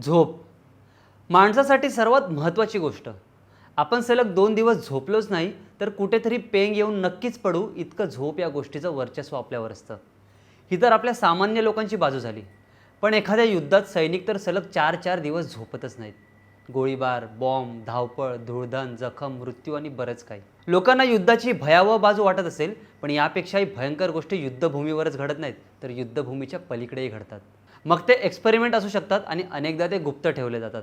झोप. माणसासाठी सर्वात महत्त्वाची गोष्ट. आपण सलग दोन दिवस झोपलोच नाही तर कुठेतरी पेंग येऊन नक्कीच पडू इतकं झोप या गोष्टीचं वर्चस्व आपल्यावर असतं. ही तर आपल्या सामान्य लोकांची बाजू झाली. पण एखाद्या युद्धात सैनिक तर सलग चार चार दिवस झोपतच नाहीत. गोळीबार बॉम्ब धावपळ धूळधान जखम मृत्यू आणि बरंच काही. लोकांना युद्धाची भयावह बाजू वाटत असेल पण यापेक्षाही भयंकर गोष्टी युद्धभूमीवरच घडत नाहीत तर युद्धभूमीच्या पलीकडेही घडतात. मग ते एक्सपेरिमेंट असू शकतात आणि अनेकदा ते गुप्त ठेवले जातात.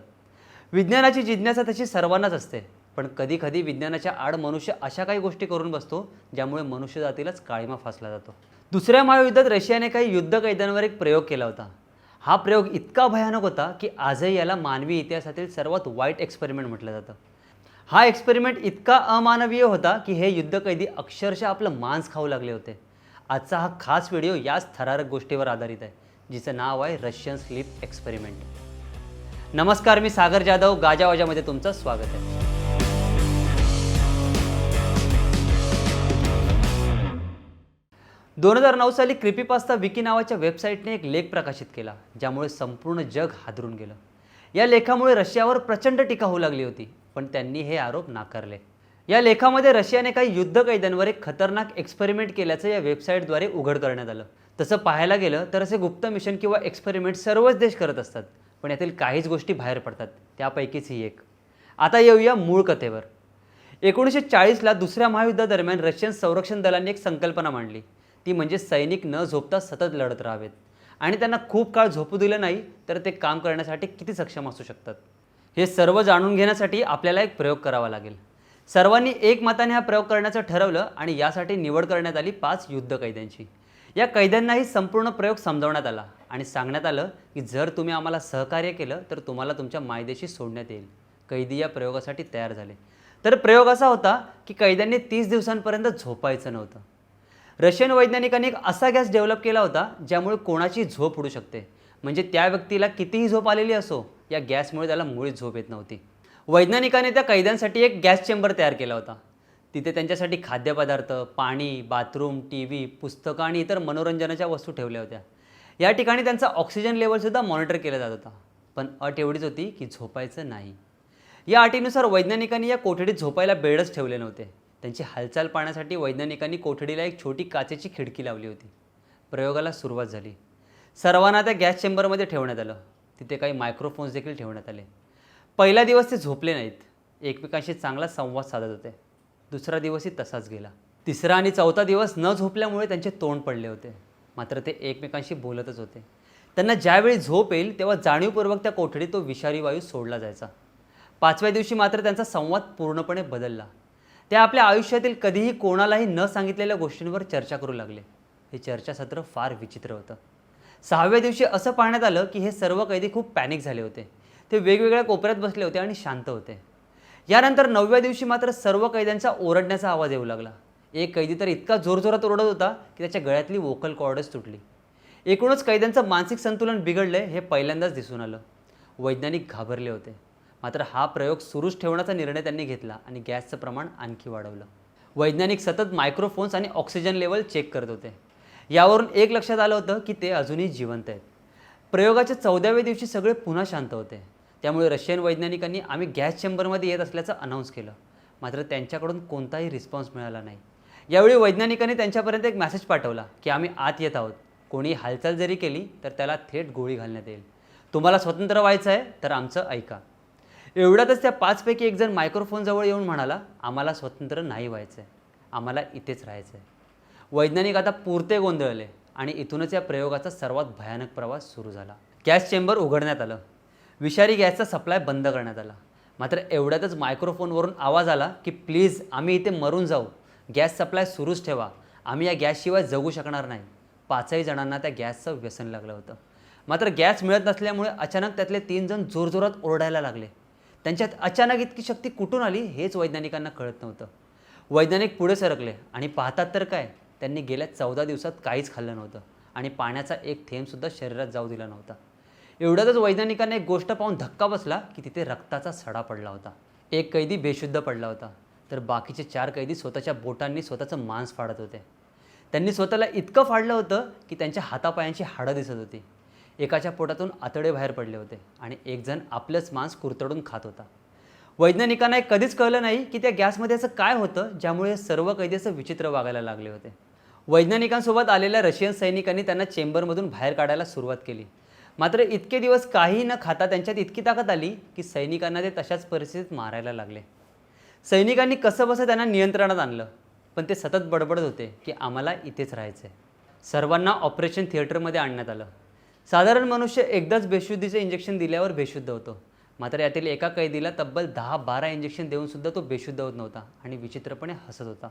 विज्ञानाची जिज्ञासा तशी सर्वांनाच असते. पण कधीकधी विज्ञानाच्या आड मनुष्य अशा काही गोष्टी करून बसतो ज्यामुळे मनुष्य जातीलाच काळीमा फासला जातो. दुसऱ्या महायुद्धात रशियाने काही युद्ध कैद्यांवर एक प्रयोग केला होता. हा प्रयोग इतका भयानक होता की आजही याला मानवी इतिहासातील सर्वात वाईट एक्सपेरिमेंट म्हटलं जातं. हा एक्सपेरिमेंट इतका अमानवीय होता की हे युद्धकैदी अक्षरशः आपलं मांस खाऊ लागले होते. आजचा हा खास व्हिडिओ याच थरारक गोष्टीवर आधारित आहे. जिचं नाव आहे रशियन स्लीप एक्सपेरिमेंट. नमस्कार मी सागर जाधव. गाजावाजामध्ये तुमचं स्वागत आहे. दोन हजार नऊ साली क्रिपीपास्ता विकी नावाच्या वेबसाईटने एक लेख प्रकाशित केला ज्यामुळे संपूर्ण जग हादरून गेलं. या लेखामुळे रशियावर प्रचंड टीका होऊ लागली होती पण त्यांनी हे आरोप नाकारले. या लेखामध्ये रशियाने काही युद्ध कैद्यांवर एक खतरनाक एक्सपेरिमेंट केल्याचं या वेबसाईटद्वारे उघड करण्यात आलं. तसं पाहायला गेलं तर असे गुप्त मिशन किंवा एक्सपेरिमेंट सर्वच देश करत असतात पण यातील काहीच गोष्टी बाहेर पडतात. त्यापैकीच ही एक. आता येऊया मूळ कथेवर. एकोणीसशे चाळीसला दुसऱ्या महायुद्धादरम्यान रशियन संरक्षण दलांनी एक संकल्पना मांडली. ती म्हणजे सैनिक न झोपता सतत लढत राहावेत. आणि त्यांना खूप काळ झोपू दिलं नाही तर ते काम करण्यासाठी किती सक्षम असू शकतात? हे सर्व जाणून घेण्यासाठी आपल्याला एक प्रयोग करावा लागेल. सर्वांनी एकमताने हा प्रयोग करण्याचं ठरवलं आणि यासाठी निवड करण्यात आली पाच युद्ध कैद्यांची. या कैद्यांनाही संपूर्ण प्रयोग समजावण्यात आला आणि सांगण्यात आलं की जर तुम्ही आम्हाला सहकार्य केलं तर तुम्हाला तुमच्या मायदेशी सोडण्यात येईल. कैदी या प्रयोगासाठी तयार झाले. तर प्रयोग असा होता की कैद्यांनी तीस दिवसांपर्यंत झोपायचं नव्हतं. रशियन वैज्ञानिकांनी एक असा गॅस डेव्हलप केला होता ज्यामुळे कोणाची झोप उडू शकते. म्हणजे त्या व्यक्तीला कितीही झोप आलेली असो या गॅसमुळे त्याला मुळीच झोप येत नव्हती. वैज्ञानिकाने त्या कैद्यांसाठी एक गॅस चेंबर तयार केला होता. तिथे त्यांच्यासाठी खाद्यपदार्थ पाणी बाथरूम टी व्ही पुस्तकं आणि इतर मनोरंजनाच्या वस्तू ठेवल्या होत्या. या ठिकाणी त्यांचा ऑक्सिजन लेवलसुद्धा मॉनिटर केला जात होता. पण अट एवढीच होती की झोपायचं नाही. या अटीनुसार वैज्ञानिकांनी या कोठडीत झोपायला बेडच ठेवले नव्हते. त्यांची हालचाल पाहण्यासाठी वैज्ञानिकांनी कोठडीला एक छोटी काचेची खिडकी लावली होती. प्रयोगाला सुरुवात झाली. सर्वांना त्या गॅस चेंबरमध्ये ठेवण्यात आलं. तिथे काही मायक्रोफोन्स देखील ठेवण्यात आले. पहिला दिवस ते झोपले नाहीत. एकमेकांशी चांगला संवाद साधत होते. दुसरा दिवसही तसाच गेला. तिसरा आणि चौथा दिवस न झोपल्यामुळे त्यांचे तोंड पडले होते. मात्र ते एकमेकांशी बोलतच होते. त्यांना ज्यावेळी झोप येईल तेव्हा जाणीवपूर्वक त्या कोठडीत तो विषारी वायू सोडला जायचा. पाचव्या दिवशी मात्र त्यांचा संवाद पूर्णपणे बदलला. ते आपल्या आयुष्यातील कधीही कोणालाही न सांगितलेल्या गोष्टींवर चर्चा करू लागले. हे चर्चासत्र फार विचित्र होतं. सहाव्या दिवशी असं पाहण्यात आलं की हे सर्व कैदी खूप पॅनिक झाले होते. ते वेगवेगळ्या कोपऱ्यात बसले होते आणि शांत होते. यानंतर नवव्या दिवशी मात्र सर्व कैद्यांचा ओरडण्याचा आवाज येऊ लागला. एक कैदी तर इतका जोरजोरात ओरडत होता की त्याच्या गळ्यातली वोकल कॉर्डच तुटली. एकूणच कैद्यांचं मानसिक संतुलन बिघडले हे पहिल्यांदाच दिसून आलं. वैज्ञानिक घाबरले होते. मात्र हा प्रयोग सुरूच ठेवण्याचा निर्णय त्यांनी घेतला आणि गॅसचं प्रमाण आणखी वाढवलं. वैज्ञानिक सतत मायक्रोफोन्स आणि ऑक्सिजन लेवल चेक करत होते. यावरून एक लक्षात आलं होतं की ते अजूनही जिवंत आहेत. प्रयोगाच्या चौदाव्या दिवशी सगळे पुन्हा शांत होते. त्यामुळे रशियन वैज्ञानिकांनी आम्ही गॅस चेंबरमध्ये येत असल्याचं अनाऊन्स केलं. मात्र त्यांच्याकडून कोणताही रिस्पॉन्स मिळाला नाही. यावेळी वैज्ञानिकांनी त्यांच्यापर्यंत एक मेसेज पाठवला की आम्ही आत येत आहोत. कोणी हालचाल जरी केली तर त्याला थेट गोळी घालण्यात येईल. तुम्हाला स्वतंत्र व्हायचं आहे तर आमचं ऐका. एवढ्यातच त्या पाचपैकी एक जण मायक्रोफोनजवळ येऊन म्हणाला आम्हाला स्वतंत्र नाही व्हायचं आहे आम्हाला इथेच राहायचं आहे वैज्ञानिक आता पुरते गोंधळले आणि इथूनच या प्रयोगाचा सर्वात भयानक प्रवास सुरू झाला. गॅस चेंबर उघडण्यात आलं. विषारी गॅसचा सप्लाय बंद करण्यात आला. मात्र एवढ्यातच मायक्रोफोनवरून आवाज आला की प्लीज आम्ही इथे मरून जाऊ. गॅस सप्लाय सुरूच ठेवा. आम्ही या गॅसशिवाय जगू शकणार नाही. पाचही जणांना त्या गॅसचं व्यसन लागलं होतं. मात्र गॅस मिळत नसल्यामुळे अचानक त्यातले तीन जण जोरजोरात ओरडायला लागले. त्यांच्यात अचानक इतकी शक्ती कुठून आली हेच वैज्ञानिकांना कळत नव्हतं. वैज्ञानिक पुढे सरकले आणि पाहतात तर काय? त्यांनी गेल्या चौदा दिवसात काहीच खाल्लं नव्हतं आणि पाण्याचा एक थेंबसुद्धा शरीरात जाऊ दिला नव्हता. एवढ्यातच वैज्ञानिकांना एक गोष्ट पाहून धक्का बसला की तिथे रक्ताचा सडा पडला होता. एक कैदी बेशुद्ध पडला होता. तर बाकीचे चार कैदी स्वतःच्या बोटांनी स्वतःचं मांस फाडत होते. त्यांनी स्वतःला इतकं फाडलं होतं की त्यांच्या हातापायांची हाडं दिसत होती. एकाच्या पोटातून आतडे बाहेर पडले होते आणि एकजण आपलंच मांस कुरतडून खात होता. वैज्ञानिकांना हे कधीच कळलं नाही की त्या गॅसमध्ये असं काय होतं ज्यामुळे हे सर्व कैदी असं विचित्र वागायला लागले होते. वैज्ञानिकांसोबत आलेल्या रशियन सैनिकांनी त्यांना चेंबरमधून बाहेर काढायला सुरुवात केली. मात्र इतके दिवस काही न खाता त्यांच्यात इतकी ताकद आली की सैनिकांना ते तशाच परिस्थितीत मारायला लागले. सैनिकांनी कसं बसं त्यांना नियंत्रणात आणलं पण ते सतत बडबडत होते की आम्हाला इथेच राहायचं आहे सर्वांना ऑपरेशन थिएटरमध्ये आणण्यात आलं. साधारण मनुष्य एकदाच बेशुद्धीचं इंजेक्शन दिल्यावर बेशुद्ध होतो. मात्र यातील एका कैदीला तब्बल दहा बारा इंजेक्शन देऊनसुद्धा तो बेशुद्ध होत नव्हता आणि विचित्रपणे हसत होता.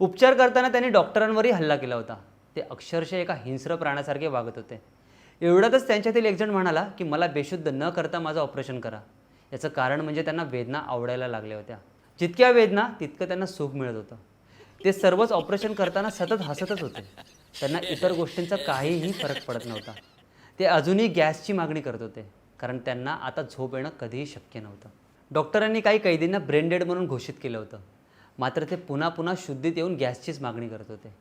उपचार करताना त्यांनी डॉक्टरांवरही हल्ला केला होता. ते अक्षरशः एका हिंस्र प्राण्यासारखे वागत होते. एवढ्यातच त्यांच्यातील एकजण म्हणाला की मला बेशुद्ध न करता माझं ऑपरेशन करा. याचं कारण म्हणजे त्यांना वेदना आवडायला लागल्या होत्या. जितक्या वेदना तितकं त्यांना सुख मिळत होतं. ते सर्वच ऑपरेशन करताना सतत हसतच होते. त्यांना इतर गोष्टींचा काहीही फरक पडत नव्हता. ते अजूनही गॅसची मागणी करत होते कारण त्यांना आता झोप येणं कधीही शक्य नव्हतं. डॉक्टरांनी काही कैदींना ब्रेनडेड म्हणून घोषित केलं होतं. मात्र ते पुन्हा पुन्हा शुद्धीत येऊन गॅसचीच मागणी करत होते.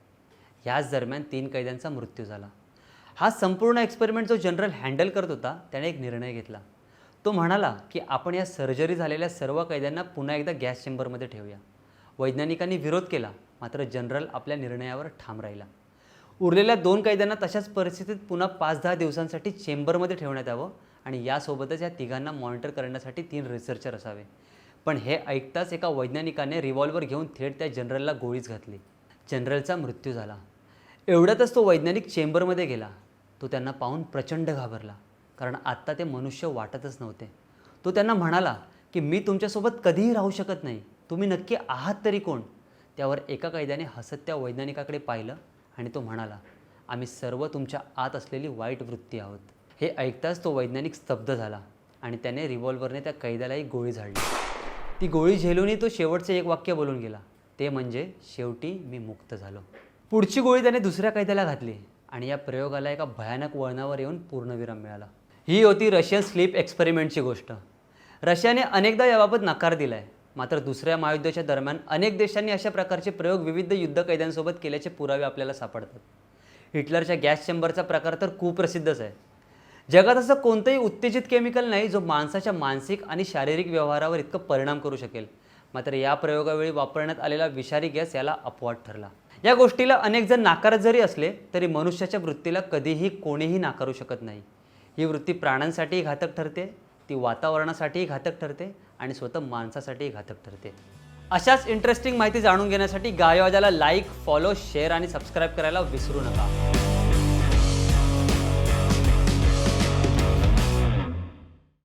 ह्याच दरम्यान तीन कैद्यांचा मृत्यू झाला. हा संपूर्ण एक्सपेरिमेंट जो जनरल हँडल करत होता त्याने एक निर्णय घेतला. तो म्हणाला की आपण या सर्जरी झालेल्या सर्व कैद्यांना पुन्हा एकदा गॅस चेंबरमध्ये ठेवूया. वैज्ञानिकांनी विरोध केला मात्र जनरल आपल्या निर्णयावर ठाम राहिला. उरलेल्या दोन कैद्यांना तशाच परिस्थितीत पुन्हा पाच दहा दिवसांसाठी चेंबरमध्ये ठेवण्यात यावं आणि यासोबतच या तिघांना मॉनिटर करण्यासाठी तीन रिसर्चर असावे. पण हे ऐकताच एका वैज्ञानिकाने रिव्हॉल्वर घेऊन थेट त्या जनरलला गोळीच घातली. जनरलचा मृत्यू झाला. एवढ्यातच तो वैज्ञानिक चेंबरमध्ये गेला. तो त्यांना पाहून प्रचंड घाबरला. कारण आत्ता ते मनुष्य वाटतच नव्हते. तो त्यांना म्हणाला की मी तुमच्यासोबत कधीही राहू शकत नाही. तुम्ही नक्की आहात तरी कोण? त्यावर एका कैद्याने हसत त्या वैज्ञानिकाकडे पाहिलं आणि तो म्हणाला आम्ही सर्व तुमच्या आत असलेली वाईट वृत्ती आहोत. हे ऐकताच तो वैज्ञानिक स्तब्ध झाला आणि त्याने रिव्हॉल्वरने त्या कैद्यालाही गोळी झाडली. ती गोळी झेलूनही तो शेवटचे एक वाक्य बोलून गेला. ते म्हणजे शेवटी मी मुक्त झालो. पुढची गोळी त्याने दुसऱ्या कैद्याला घातली. आणि या प्रयोगाला एका भयानक वळणावर येऊन पूर्णविराम मिळाला. ही होती रशियन स्लीप एक्सपेरिमेंटची गोष्ट. रशियाने अनेकदा याबाबत नकार दिला आहे मात्र दुसऱ्या महायुद्धाच्या दरम्यान अनेक देशांनी अशा प्रकारचे प्रयोग विविध युद्ध कैद्यांसोबत केल्याचे पुरावे आपल्याला सापडतात. हिटलरच्या गॅस चेंबरचा प्रकार तर कुप्रसिद्धच आहे. जगात असं कोणतंही उत्तेजित केमिकल नाही जो माणसाच्या मानसिक आणि शारीरिक व्यवहारावर इतकं परिणाम करू शकेल. मात्र या प्रयोगावेळी वापरण्यात आलेला विषारी गॅस याला अपवाद ठरला. या गोष्टीला अनेक जण नाकारत जरी असले तरी मनुष्याच्या वृत्तीला कधीही कोणीही नाकारू शकत नाही. ही वृत्ती प्राण्यांसाठीही घातक ठरते ती वातावरणासाठीही घातक ठरते आणि स्वतः माणसासाठीही घातक ठरते. अशाच इंटरेस्टिंग माहिती जाणून घेण्यासाठी गायवाजाला लाईक फॉलो शेअर आणि सबस्क्राईब करायला विसरू नका.